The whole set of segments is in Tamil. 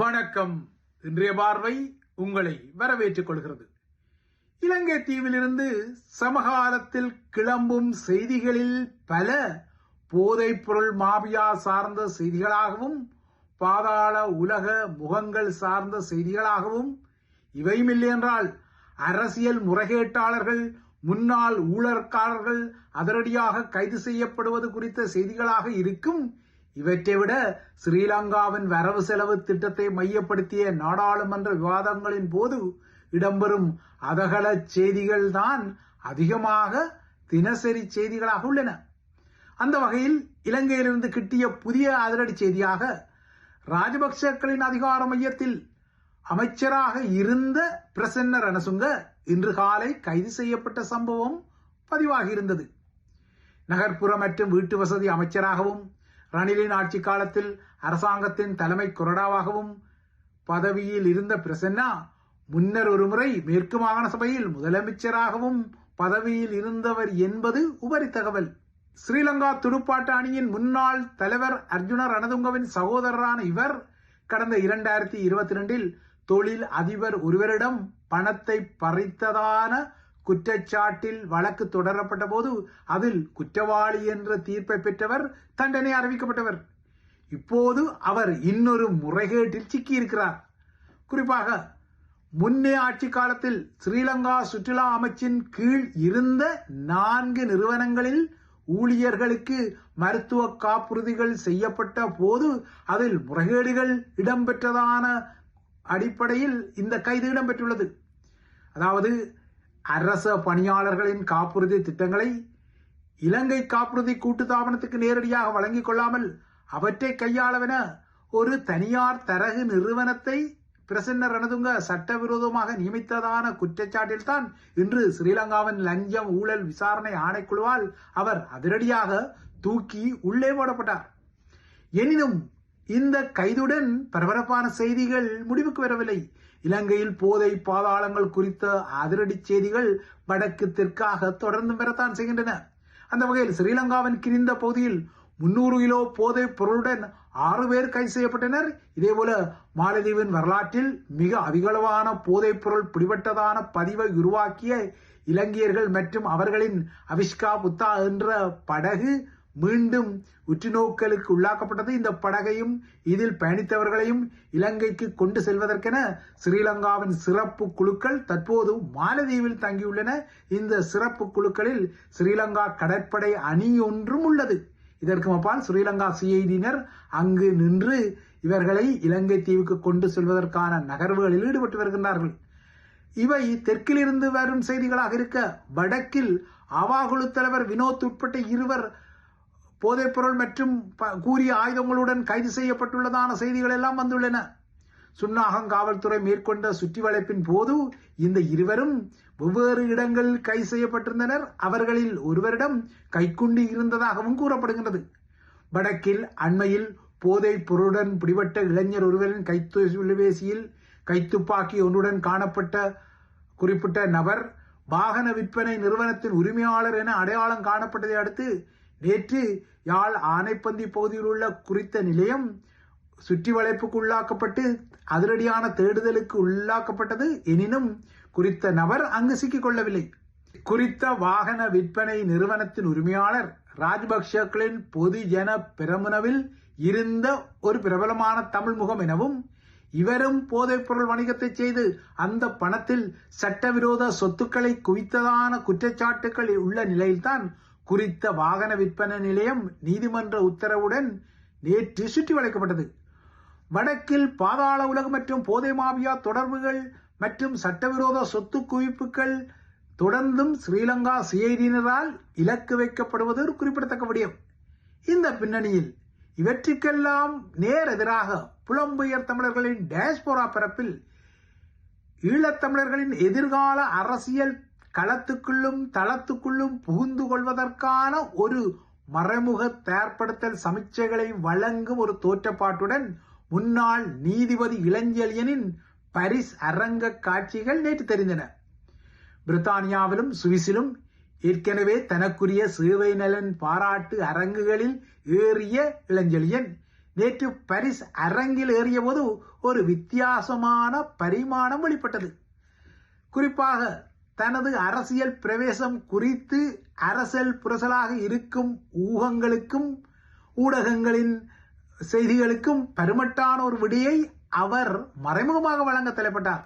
வணக்கம். இன்றைய பார்வை உங்களை வரவேற்றுக் கொள்கிறது. இலங்கை தீவிலிருந்து சமகாலத்தில் கிளம்பும் செய்திகளில் பல போதைப் பொருள் மாபியா சார்ந்த செய்திகளாகவும் பாதாள உலக முகங்கள் சார்ந்த செய்திகளாகவும் இவையும் இல்லையென்றால் அரசியல் முறைகேட்டாளர்கள் முன்னாள் ஊழற்காரர்கள் அதிரடியாக கைது செய்யப்படுவது குறித்த செய்திகளாக இருக்கும் இவற்றை விட ஸ்ரீலங்காவின் வரவு செலவு திட்டத்தை மையப்படுத்திய நாடாளுமன்ற விவாதங்களின் போது இடம்பெறும் அதகல செய்திகள் தான் அதிகமாக தினசரி செய்திகளாக உள்ளன. அந்த வகையில் இலங்கையிலிருந்து கிட்டிய புதிய அதிரடி செய்தியாக ராஜபக்சக்களின் அதிகார மையத்தில் அமைச்சராக இருந்த பிரசன்ன ரணசுங்க இன்று காலை கைது செய்யப்பட்ட சம்பவம் பதிவாகியிருந்தது. நகர்ப்புற மற்றும் வீட்டு வசதி அமைச்சராகவும் ரணிலின் ஆட்சி காலத்தில் அரசாங்கத்தின் தலைமை கொறடாவாகவும் பதவியில் இருந்த பிரசன்னா முன்னர் ஒருமுறை மேற்கு மாகாண சபையில் முதலமைச்சராகவும் பதவியில் இருந்தவர் என்பது உபரி தகவல். ஸ்ரீலங்கா துடுப்பாட்ட அணியின் முன்னாள் தலைவர் அர்ஜுன ரணதுங்கவின் சகோதரரான இவர் கடந்த இரண்டாயிரத்தி இருபத்தி ரெண்டில் தொழில் அதிபர் ஒருவரிடம் பணத்தை பறித்ததான குற்றச்சாட்டில் வழக்கு தொடரப்பட்ட போது அதில் குற்றவாளி என்ற தீர்ப்பை பெற்றவர் தண்டனை அறிவிக்கப்பட்டவர். இப்போது அவர் இன்னொரு முறைகேட்டில் சிக்கியிருக்கிறார். குறிப்பாக முன்னே ஆட்சி காலத்தில் ஸ்ரீலங்கா சுற்றுலா அமைச்சின் கீழ் இருந்த நான்கு நிறுவனங்களில் ஊழியர்களுக்கு மருத்துவ காப்புறுதிகள் செய்யப்பட்ட போது அதில் முறைகேடுகள் இடம்பெற்றதான அடிப்படையில் இந்த கைது இடம்பெற்றுள்ளது. அதாவது அரச பணியாளர்களின் காப்புறுதி திட்டங்களை இலங்கை காப்புறுதி கூட்டுத்தாபனத்துக்கு நேரடியாக வழங்கிக் கொள்ளாமல் அவற்றை கையாளவென ஒரு தனியார் தரகு நிறுவனத்தை பிரசன்ன ரணதுங்க சட்டவிரோதமாக நியமித்ததான குற்றச்சாட்டில்தான் இன்று ஸ்ரீலங்காவின் லஞ்சம் ஊழல் விசாரணை ஆணைக்குழுவால் அவர் அதிரடியாக தூக்கி உள்ளே போடப்பட்டார். எனினும் இந்த கைதுடன் பரபரப்பான செய்திகள் முடிவுக்கு வரவில்லை. இலங்கையில் போதை பாதாளங்கள் குறித்த அதிரடி செய்திகள் வடக்கு தெற்காக தொடர்ந்து வரத்தான் செய்கின்றன. அந்த வகையில் ஸ்ரீலங்காவின் கிரிந்த பகுதியில் முன்னூறு கிலோ போதைப் பொருளுடன் ஆறு பேர் கைது செய்யப்பட்டனர். இதேபோல மாலத்தீவின் வரலாற்றில் மிக அதிகளவான போதைப் பொருள் பிடிபட்டதான பதிவை உருவாக்கிய இலங்கையர்கள் மற்றும் அவர்களின் அவிஷ்கா புத்தா என்ற படகு மீண்டும் உற்றுநோக்கலுக்கு உள்ளாக்கப்பட்டது. இந்த படகையும் இதில் பயணித்தவர்களையும் இலங்கைக்கு கொண்டு செல்வதற்கென ஸ்ரீலங்காவின் சிறப்பு குழுக்கள் தற்போது மாலதீவில் தங்கியுள்ளன. இந்த சிறப்பு குழுக்களில் ஸ்ரீலங்கா கடற்படை அணி ஒன்றும் உள்ளது. இதற்கு அப்பால் ஸ்ரீலங்கா சிஐடியினர் அங்கு நின்று இவர்களை இலங்கை தீவுக்கு கொண்டு செல்வதற்கான நகர்வுகளில் ஈடுபட்டு வருகின்றார்கள். இவை தெற்கிலிருந்து வரும் செய்திகளாக இருக்க வடக்கில் அவாகுழு தலைவர் வினோத் உட்பட்ட இருவர் போதைப்பொருள் மற்றும் கூறிய ஆயுதங்களுடன் கைது செய்யப்பட்டுள்ளதான செய்திகள் எல்லாம் வந்துள்ளன. சுன்னாகம் காவல்துறை மேற்கொண்ட சுற்றி வளைப்பின் போது இந்த இருவரும் வெவ்வேறு இடங்களில் கைது செய்யப்பட்டிருந்தனர். அவர்களில் ஒருவரிடம் கைக்குண்டு இருந்ததாகவும் கூறப்படுகின்றது. வடக்கில் அண்மையில் போதைப் பொருளுடன் பிடிபட்ட இளைஞர் ஒருவரின் கைத்தொலைபேசியில் கைத்துப்பாக்கி ஒன்றுடன் காணப்பட்ட குறிப்பிட்ட நபர் வாகன விற்பனை நிறுவனத்தின் உரிமையாளர் என அடையாளம் காணப்பட்டதை அடுத்து நேற்று யாழ் ஆனைப்பந்தி பகுதியில் உள்ள குறித்த நிலையம் சுற்றி வளைப்புக்கு உள்ளாக்கப்பட்டு அதிரடியான தேடுதலுக்கு உள்ளாக்கப்பட்டது. எனினும் குறித்த நபர் அங்கு சிக்கிக் கொள்ளவில்லை குறித்த வாகன விற்பனை நிறுவனத்தின் உரிமையாளர் ராஜபக்சேக்களின் பொது ஜன இருந்த ஒரு பிரபலமான தமிழ் முகம் எனவும் இவரும் போதைப்பொருள் வணிகத்தை செய்து அந்த பணத்தில் சட்டவிரோத சொத்துக்களை குவித்ததான குற்றச்சாட்டுகள் உள்ள நிலையில்தான் குறித்த வாகன விற்பனை நிலையம் நீதிமன்ற உத்தரவுடன் நேற்று சுற்றி வளைக்கப்பட்டது. வடக்கில் பாதாள உலகம் மற்றும் போதை மாபியா தொடர்புகள் மற்றும் சட்டவிரோத சொத்து குவிப்புகள் தொடர்ந்தும் ஸ்ரீலங்கா சிஐடியினரால் இலக்கு வைக்கப்படுவது ஒரு குறிப்பிடத்தக்க விடயம். இந்த பின்னணியில் இவற்றுக்கெல்லாம் நேர் எதிராக புலம்பெயர் தமிழர்களின் டேஸ்போரா பரப்பில் ஈழத்தமிழர்களின் எதிர்கால அரசியல் களத்துக்குள்ளும் தளத்துக்குள்ளும் புகுந்து கொள்வதற்கான ஒரு மறைமுக தயார்படுத்தல் சமிச்சைகளை வழங்கும் ஒரு தோற்றப்பாட்டுடன் முன்னாள் நீதிபதி இளஞ்செழியனின் பரிஸ் அரங்க காட்சிகள் நேற்று தெரிந்தன. பிரித்தானியாவிலும் சுவிஸிலும் ஏற்கனவே தனக்குரிய சேவை நலன் பாராட்டு அரங்குகளில் ஏறிய இளஞ்செழியன் நேற்று பரிஸ் அரங்கில் ஏறியபோது ஒரு வித்தியாசமான பரிமாணம் வெளிப்பட்டது. குறிப்பாக தனது அரசியல் பிரவேசம் குறித்து அரசல் புரசலாக இருக்கும் ஊகங்களுக்கும் ஊடகங்களின் செய்திகளுக்கும் பெருமட்டான ஒரு விடியை அவர் மறைமுகமாக வழங்க தலைப்பட்டார்.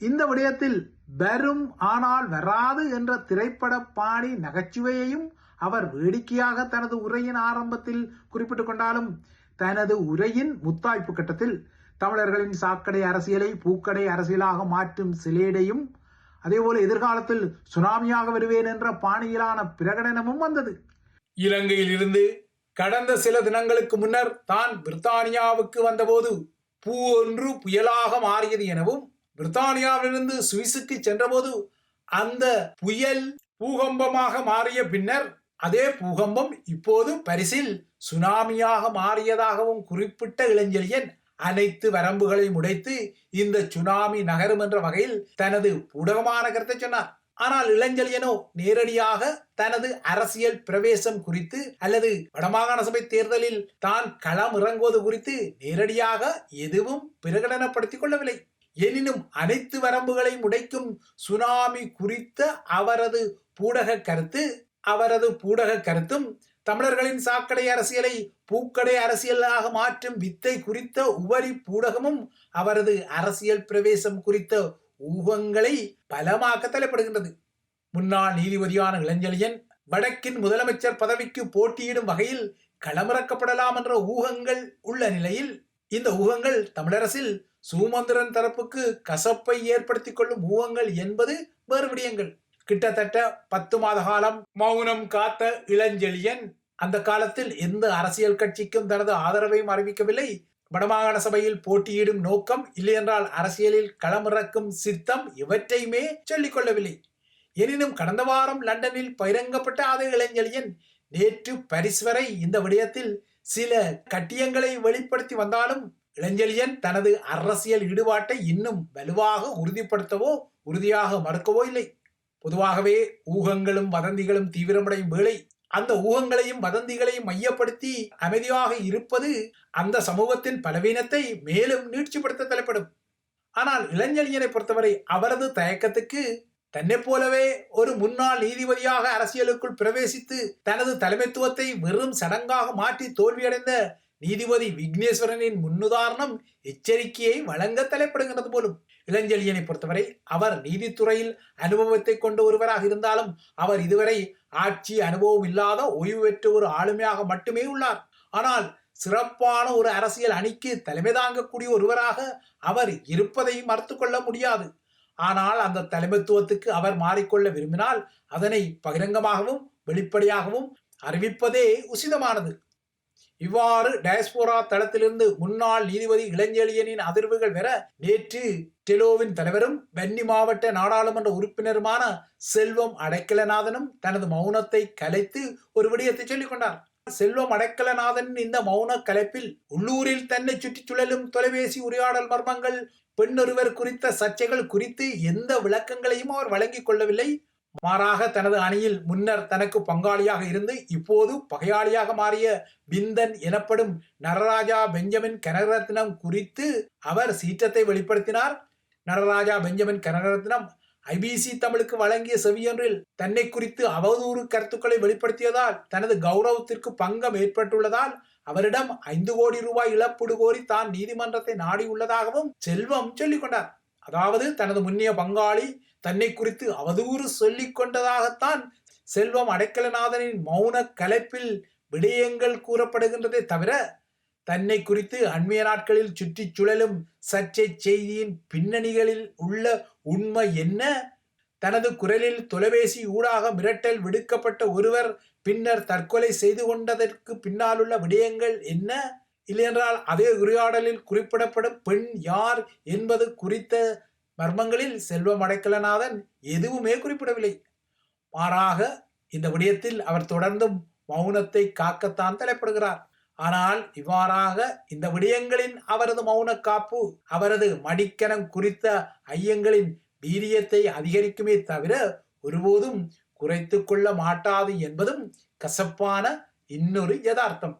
இந்த விடயத்தில் வரும் ஆனால் வராது என்ற திரைப்பட பாணி நகைச்சுவையையும் அவர் வேடிக்கையாக தனது உரையின் ஆரம்பத்தில் குறிப்பிட்டுக் கொண்டாலும் தனது உரையின் முத்தாய்ப்பு கட்டத்தில் தமிழர்களின் சாக்கடை அரசியலை பூக்கடை அரசியலாக மாற்றும் சிலேடையும் அதேபோல எதிர்காலத்தில் சுனாமியாக வருவேன் என்ற பாணியிலான பிரகடனமும் வந்தது. இலங்கையில் இருந்து கடந்த சில தினங்களுக்கு முன்னர் தான் பிரித்தானியாவுக்கு வந்தபோது பூ ஒன்று புயலாக மாறியது எனவும் பிரித்தானியாவிலிருந்து சுவிஸுக்கு சென்றபோது அந்த புயல் பூகம்பமாக மாறிய பின்னர் அதே பூகம்பம் இப்போது பரிசில் சுனாமியாக மாறியதாகவும் குறிப்பிட்ட இளஞ்செழியன் அனைத்து வரம்புகளையும் உடைத்து இந்த சுனாமி நகரும் என்ற வகையில் தனது புடகமான கருத்தை சொன்னார். ஆனால் இளஞ்செழியனோ நேரடியாக தனது அரசியல் பிரவேசம் குறித்து அல்லது வடமாகாண சபை தேர்தலில் தான் களம் இறங்குவது குறித்து நேரடியாக எதுவும் பிரகடனப்படுத்திக் கொள்ளவில்லை. எனினும் அனைத்து வரம்புகளையும் உடைக்கும் சுனாமி குறித்த அவரது பூடக கருத்து அவரது பூடக கருத்தும் தமிழர்களின் சாக்கடை அரசியலை பூக்கடை அரசியலாக மாற்றும் வித்தை குறித்த உபரி பூடகமும் அவரது அரசியல் பிரவேசம் குறித்த ஊகங்களை பலமாக்க தலைப்படுகின்றது. முன்னாள் நீதிபதியான இளஞ்செழியன் வடக்கின் முதலமைச்சர் பதவிக்கு போட்டியிடும் வகையில் களமிறக்கப்படலாம் என்ற ஊகங்கள் உள்ள நிலையில் இந்த ஊகங்கள் தமிழரசில் சுமந்திரன் தரப்புக்கு கசப்பை ஏற்படுத்திக் கொள்ளும் ஊகங்கள் என்பது வேறு விடயங்கள். கிட்டத்தட்ட பத்து மாத காலம் மௌனம் காத்த இளஞ்செழியன் அந்த காலத்தில் எந்த அரசியல் கட்சிக்கும் தனது ஆதரவையும் அறிவிக்கவில்லை. வடமாகாண சபையில் போட்டியிடும் நோக்கம் இல்லையென்றால் அரசியலில் களமிறக்கும் சித்தம் இவற்றையுமே சொல்லிக்கொள்ளவில்லை எனினும் கடந்த வாரம் லண்டனில் பகிரங்கப்பட்ட அதே இளைஞலியன் நேற்று பரிஸ் வரை இந்த விடயத்தில் சில கட்டியங்களை வெளிப்படுத்தி வந்தாலும் இளஞ்செழியன் தனது அரசியல் ஈடுபாட்டை இன்னும் வலுவாக உறுதிப்படுத்தவோ உறுதியாக மறுக்கவோ இல்லை. பொதுவாகவே ஊகங்களும் வதந்திகளும் தீவிரமடையும் வேளை அந்த ஊகங்களையும் வதந்திகளையும் மையப்படுத்தி அமைதியாக இருப்பது அந்த சமூகத்தின் பலவீனத்தை மேலும் நீட்சிப்படுத்த தலைப்படும். ஆனால் இளைஞலியனை பொறுத்தவரை அவரது தயக்கத்துக்கு தன்னை போலவே ஒரு முன்னாள் நீதிபதியாக அரசியலுக்குள் பிரவேசித்து தனது தலைமைத்துவத்தை வெறும் சடங்காக மாற்றி தோல்வியடைந்த நீதிபதி விக்னேஸ்வரனின் முன்னுதாரணம் எச்சரிக்கையை வழங்க தலைப்படுகிறது போலும். இளஞ்செழியனை பொறுத்தவரை அவர் நீதித்துறையில் அனுபவத்தை கொண்ட ஒருவராக இருந்தாலும் அவர் இதுவரை ஆட்சி அனுபவம் இல்லாத ஓய்வு பெற்ற ஒரு ஆளுமையாக மட்டுமே உள்ளார். ஆனால் சிறப்பான ஒரு அரசியல் அணிக்கு தலைமை தாங்கக்கூடிய ஒருவராக அவர் இருப்பதை மறுத்து கொள்ள முடியாது. ஆனால் அந்த தலைமைத்துவத்துக்கு அவர் மாறிக்கொள்ள விரும்பினால் அதனை பகிரங்கமாகவும் வெளிப்படையாகவும் அறிவிப்பதே உசிதமானது. இவ்வாறு டயஸ்போரா தளத்திலிருந்து முன்னாள் நீதிபதி இளஞ்செழியனின் அதிர்வுகள் பெற நேற்று டெலோவின் தலைவரும் வன்னி மாவட்ட நாடாளுமன்ற உறுப்பினருமான செல்வம் அடைக்கலநாதனும் தனது மௌனத்தை கலைத்து ஒரு விடயத்தை சொல்லிக் கொண்டார். செல்வம் அடைக்கலநாதன் இந்த மௌன கலைப்பில் உள்ளூரில் தன்னை சுற்றி சுழலும் தொலைபேசி உரையாடல் மர்மங்கள் பெண்ணொருவர் குறித்த சர்ச்சைகள் குறித்து எந்த விளக்கங்களையும் அவர் வழங்கிக் கொள்ளவில்லை. மாறாக தனது அணியில் முன்னர் தனக்கு பங்காளியாக இருந்து இப்போது பகையாளியாக மாறிய பிந்தன் எனப்படும் நடராஜா பெஞ்சமின் கனகரத்னம் குறித்து அவர் சீற்றத்தை வெளிப்படுத்தினார். நடராஜா பெஞ்சமின் கனகரத்னம் ஐபிசி தமிழுக்கு வழங்கிய செவியொன்றில் தன்னை குறித்து அவதூறு கருத்துக்களை வெளிப்படுத்தியதால் தனது கௌரவத்திற்கு பங்கம் ஏற்பட்டுள்ளதால் அவரிடம் ஐந்து கோடி ரூபாய் இழப்பீடு கோரி தான் நீதிமன்றத்தை நாடியுள்ளதாகவும் செல்வம் சொல்லிக் கொண்டார் அதாவது தனது முன்னிய பங்காளி தன்னை குறித்து அவதூறு சொல்லிக் கொண்டதாகத்தான் செல்வம் அடைக்கலநாதனின் மௌன கலைப்பில் விடயங்கள் கூறப்படுகின்றதே தவிர தன்னை குறித்து அண்மைய நாட்களில் சுற்றி சுழலும் சர்ச்சை செய்தியின் பின்னணிகளில் உள்ள உண்மை என்ன? தனது குரலில் தொலைபேசி ஊடாக மிரட்டல் விடுக்கப்பட்ட ஒருவர் பின்னர் தற்கொலை செய்து கொண்டதற்கு பின்னாலுள்ள விடயங்கள் என்ன? இல்லையென்றால் அதே உரையாடலில் குறிப்பிடப்படும் பெண் யார் என்பது குறித்த மர்மங்களில் செல்வம் அடைக்கலநாதன் எதுவுமே குறிப்பிடவில்லை. மாறாக இந்த விடயத்தில் அவர் தொடர்ந்தும் மௌனத்தை காக்கத்தான் தலைப்படுகிறார். ஆனால் இவ்வாறாக இந்த விடயங்களின் அவரது மௌன காப்பு அவரது மடிக்கணம் குறித்த ஐயங்களின் வீரியத்தை அதிகரிக்குமே தவிர ஒருபோதும் குறைத்து கொள்ள மாட்டாது என்பதும் கசப்பான இன்னொரு யதார்த்தம்.